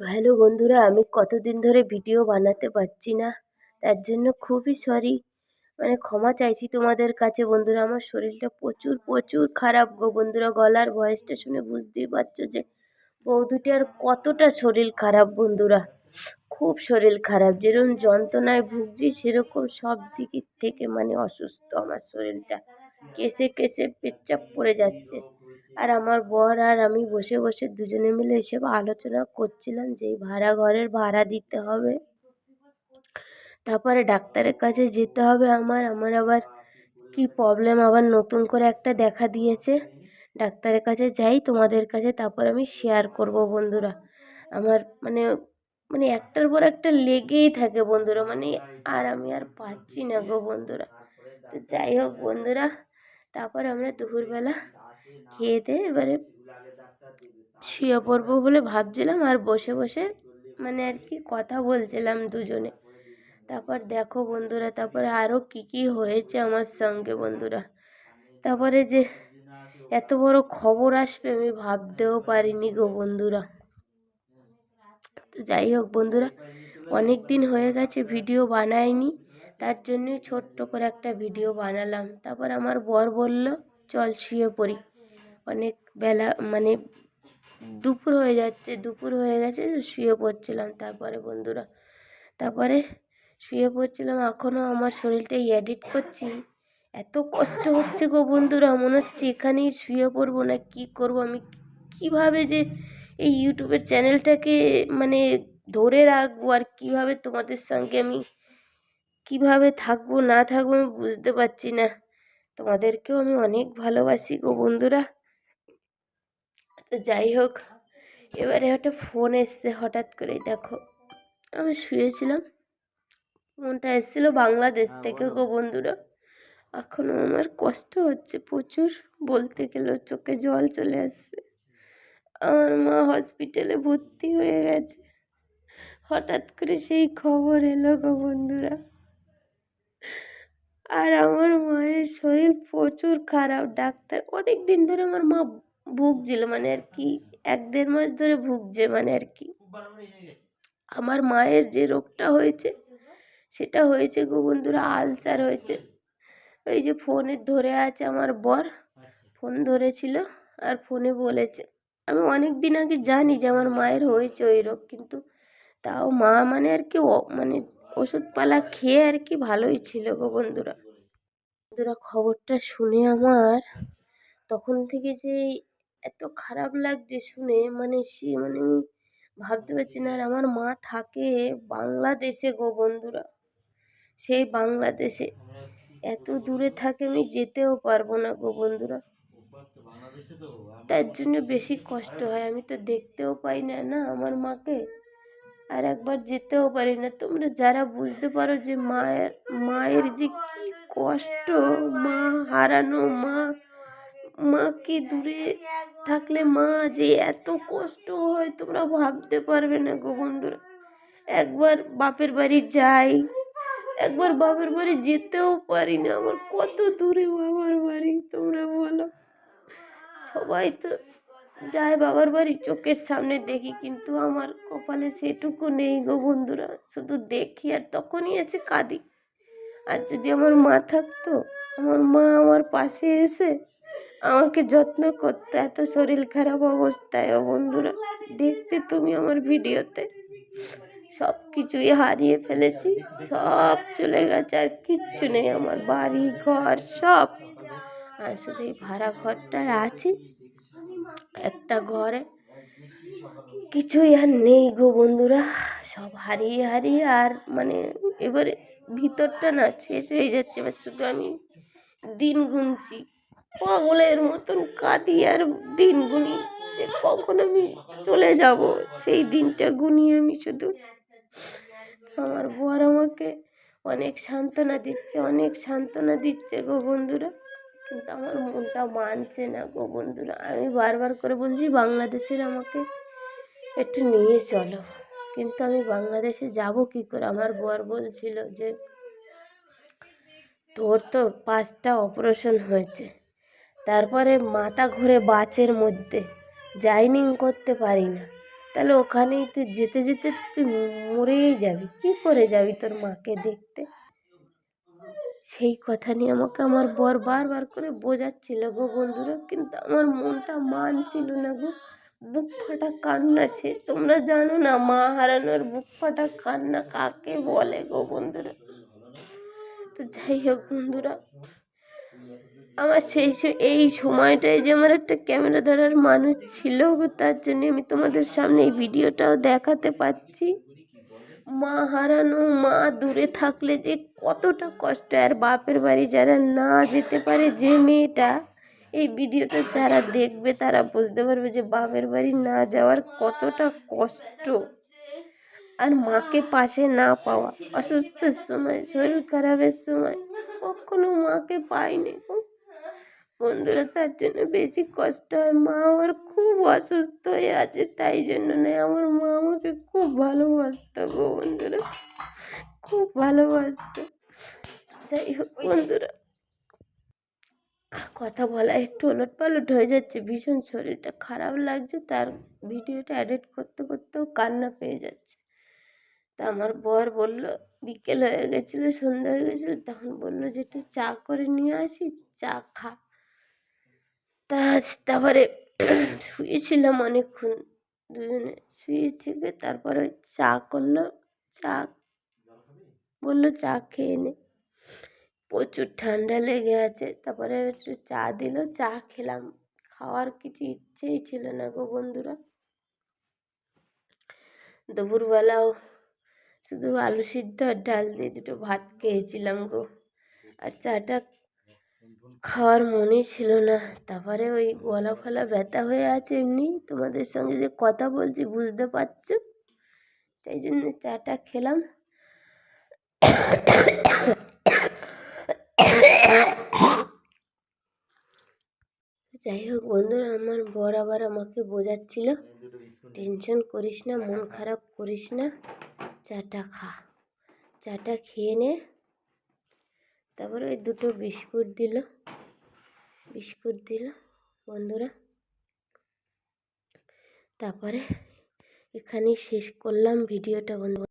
Hello বন্ধুরা, আমি কতদিন ধরে ভিডিও বানাতে পারছি না। তার জন্য খুবই সরি মানে ক্ষমা চাইছি তোমাদের কাছে বন্ধুরা, আমার শরীরটা প্রচুর প্রচুর খারাপ গো বন্ধুরা। গলার ভয়েসটা শুনে বুঝতেই পারছ যে বৌদিটার কতটা শরীর খারাপ বন্ধুরা। খুব শরীর খারাপ যেরকম যন্ত্রণায় ভুগছি সেরকম সব দিকের থেকে মানে অসুস্থ আমার শরীরটা। কেসে কেসে পেচ্ছাপ পড়ে যাচ্ছে। আর আমার বর আর আমি বসে বসে দুজনে মিলে এসব আলোচনা করছিলাম যে ভাড়া ঘরের ভাড়া দিতে হবে। তারপরে ডাক্তারের কাছে যেতে হবে আমার। আমার আবার কি প্রবলেম আবার নতুন করে একটা দেখা দিয়েছে। ডাক্তারের কাছে যাই, তোমাদের কাছে তারপর আমি শেয়ার করব বন্ধুরা। আমার মানে মানে একটার পর একটা লেগেই থাকে বন্ধুরা। মানে আর আমি আর পাচ্ছি না গো বন্ধুরা। তো যাই হোক বন্ধুরা, তারপর আমরা দুপুরবেলা খেয়ে দিয়ে এবারে শুয়ে পড়ব বলে ভাবছিলাম আর বসে বসে মানে আর কি কথা বলছিলাম দুজনে। তারপর দেখো বন্ধুরা, তারপরে আরও কী কী হয়েছে আমার সঙ্গে বন্ধুরা। তারপরে যে এত বড় খবর আসবে আমি ভাবতেও পারিনি গো বন্ধুরা। তো যাই হোক বন্ধুরা, অনেক দিন হয়ে গেছে ভিডিও বানাইনি, তার জন্যই ছোট্ট করে একটা ভিডিও বানালাম। তারপর আমার বর বলল, চল শুয়ে পড়ি। অনেক বেলা মানে দুপুর হয়ে যাচ্ছে, দুপুর হয়ে গেছে শুয়ে পড়ছিলাম। তারপরে বন্ধুরা, তারপরে শুয়ে পড়ছিলাম, এখনও আমার শরীরটা এডিট করছি। এত কষ্ট হচ্ছে গো বন্ধুরা, মনে হচ্ছে এখানেই শুয়ে পড়ব না, কী করব? আমি কীভাবে যে এই ইউটিউবের চ্যানেলটাকে মানে ধরে রাখব, আর কীভাবে তোমাদের সঙ্গে আমি কীভাবে থাকব, না থাকব আমি বুঝতে পারছি না। তোমাদেরকেও আমি অনেক ভালোবাসি গো বন্ধুরা। তো যাই হোক এবারে একটা ফোন এসছে হঠাৎ করেই দেখো। আমি শুয়েছিলাম ফোনটা এসেছিল বাংলাদেশ থেকে গো বন্ধুরা। এখনও আমার কষ্ট হচ্ছে প্রচুর বলতে গেলেও চোখে জল চলে আসছে। আমার মা হসপিটালে ভর্তি হয়ে গেছে। হঠাৎ করে সেই খবর এলো গো বন্ধুরা। আর আমার মায়ের শরীর প্রচুর খারাপ ডাক্তার অনেক দিন ধরে আমার মা ভুগছিল মানে আর কি, এক দেড় মাস ধরে ভুগছে মানে আর কি। আমার মায়ের যে রোগটা হয়েছে, সেটা হয়েছে গো বন্ধুরা, আলসার হয়েছে। ওই যে ফোনে ধরে আছে আমার বর, ফোন ধরেছিল আর ফোনে বলেছে। আমি অনেক দিন আগে জানি যে আমার মায়ের হয়েছে ওই রোগ, কিন্তু তাও মা মানে আর কি মানে ওষুধপালা খেয়ে আর কি ভালোই ছিল গো বন্ধুরা। বন্ধুরা, খবরটা শুনে আমার, তখন থেকে যে এত খারাপ লাগছে শুনে। মানে সে মানে আমি ভাবতে পারছি না। আর আমার মা থাকে বাংলাদেশে গো বন্ধুরা। সেই বাংলাদেশে। এত দূরে থাকে আমি যেতেও পারব না গো বন্ধুরা। তার জন্য বেশি কষ্ট হয়। আমি তো দেখতেও পাই না না আমার মাকে। আর একবার যেতেও পারি না। তোমরা যারা বুঝতে পারো যে মায়ের মায়ের যে কী কষ্ট, মা হারানো, মা মাকে দূরে থাকলে মা যে এত কষ্ট হয়, তোমরা ভাবতে পারবে না গো বন্ধুরা। একবার বাপের বাড়ি যাই, একবার বাপের বাড়ি যেতেও পারি না। আমার কত দূরে বাবার বাড়ি, তোমরা বলো। সবাই তো যায় বাবার বাড়ি চোখের সামনে দেখি, কিন্তু আমার কপালে সেটুকু নেই গো বন্ধুরা। শুধু দেখি আর তখনই এসে কাঁদি। আর যদি আমার মা থাকতো, আমার মা আমার পাশে এসে আমাকে যত্ন করতো, এত শরীর খারাপ অবস্থায়। ও বন্ধুরা, দেখতে তুমি আমার ভিডিওতে। সব কিছুই হারিয়ে ফেলেছি, সব চলে গেছে আর কিচ্ছু নেই আমার বাড়ি, ঘর, সব। আর শুধু এই ভাড়া ঘরটায় আছি, একটা ঘরে। কিছুই আর নেই গো বন্ধুরা, সব হারিয়ে হারিয়ে আর মানে এবারে ভিতরটা না শেষ হয়ে যাচ্ছে, এবার শুধু আমি দিন গুনছি। পাগলের মতন কাঁদি আর দিন গুনি যে কখন আমি চলে যাব, সেই দিনটা গুনি আমি শুধু আমার বর আমাকে অনেক সান্ত্বনা দিচ্ছে, অনেক সান্ত্বনা দিচ্ছে গো বন্ধুরা। কিন্তু আমার মনটা মানছে না গো বন্ধুরা। আমি বারবার করে বলছি, বাংলাদেশের আমাকে একটু নিয়ে চলো। কিন্তু আমি বাংলাদেশে যাব কী করে? আমার বর বলছিল যে, তোর তো পাঁচটা অপারেশন হয়েছে। তারপরে মাথা ঘুরে বাচের মধ্যে। জাইনিং করতে পারি না। তাহলে ওখানেই তুই যেতে যেতে তুই মরেই যাবি। কী করে যাবি তোর মাকে দেখতে? সেই কথা নিয়ে আমাকে আমার বর বারবার করে বোঝাচ্ছিল গো বন্ধুরা, কিন্তু আমার মনটা মানছিল না গো। বুক ফাটা কান্না সে, তোমরা জানো না মা হারানোর বুক ফাটা কান্না কাকে বলে গো বন্ধুরা? তো যাই হোক বন্ধুরা আমার সেই এই সময়টায় যে আমার একটা ক্যামেরা ধরার মানুষ ছিল তার জন্য আমি তোমাদের সামনে এই ভিডিওটাও দেখাতে পাচ্ছি মা হারানো, মা দূরে থাকলে যে কতটা কষ্ট, আর বাপের বাড়ি যারা না যেতে পারে যে মেয়েটা, এই ভিডিওটা যারা দেখবে তারা বুঝতে পারবে যে বাপের বাড়ি না যাওয়ার কতটা কষ্ট আর মাকে পাশে না পাওয়া অসুস্থের সময়, শরীর খারাপের সময়, কখনো মাকে পাইনি। বন্ধুরা, তার জন্য বেশি কষ্ট হয়। মা আমার খুব অসুস্থ হয়ে আছে, তাই জন্য নয়, আমার মা আমাকে খুব ভালোবাসতো গো বন্ধুরা, খুব ভালোবাসতো। যাই হোক বন্ধুরা, কথা বলা একটু ওলট পালট হয়ে যাচ্ছে, ভীষণ শরীরটা খারাপ লাগছে, তার ভিডিওটা এডিট করতে করতেও কান্না পেয়ে যাচ্ছে। তা আমার বর বলল, বিকেল হয়ে গেছিল, সন্ধ্যা হয়ে গেছিল, তখন বলল যে, একটু চা করে নিয়ে আসি, চা খা। তা তারপরে শুয়েছিলাম অনেকক্ষণ দুজনে। শুয়ে থেকে তারপরে চা করল চা বলল চা খেয়ে নে। প্রচুর ঠান্ডা লেগে আছে তারপরে একটু চা দিল, চা খেলাম। খাওয়ার কিছু ইচ্ছেই ছিল না গো বন্ধুরা। দুপুরবেলাও শুধু আলু সিদ্ধ আর ডাল দিয়ে দুটো ভাত খেয়েছিলাম গো। আর চাটা খাওয়ার মনেই ছিল না। তারপরে ওই গলা ফলা ব্যথা হয়ে আছে এমনি। তোমাদের সঙ্গে যে কথা বলছি, বুঝতে পারছ? তাই জন্য চাটা খেলাম। যাই হোক বন্ধুরা, আমার বর আবার আমাকে বোঝাচ্ছিল, টেনশন করিস না, মন খারাপ করিস না। চাটা খা। চাটা খেয়ে নে। তারপরে ওই দুটো বিস্কুট দিল। বিস্কুট দিল বন্ধুরা। তারপরে এখানেই শেষ করলাম ভিডিওটা বন্ধু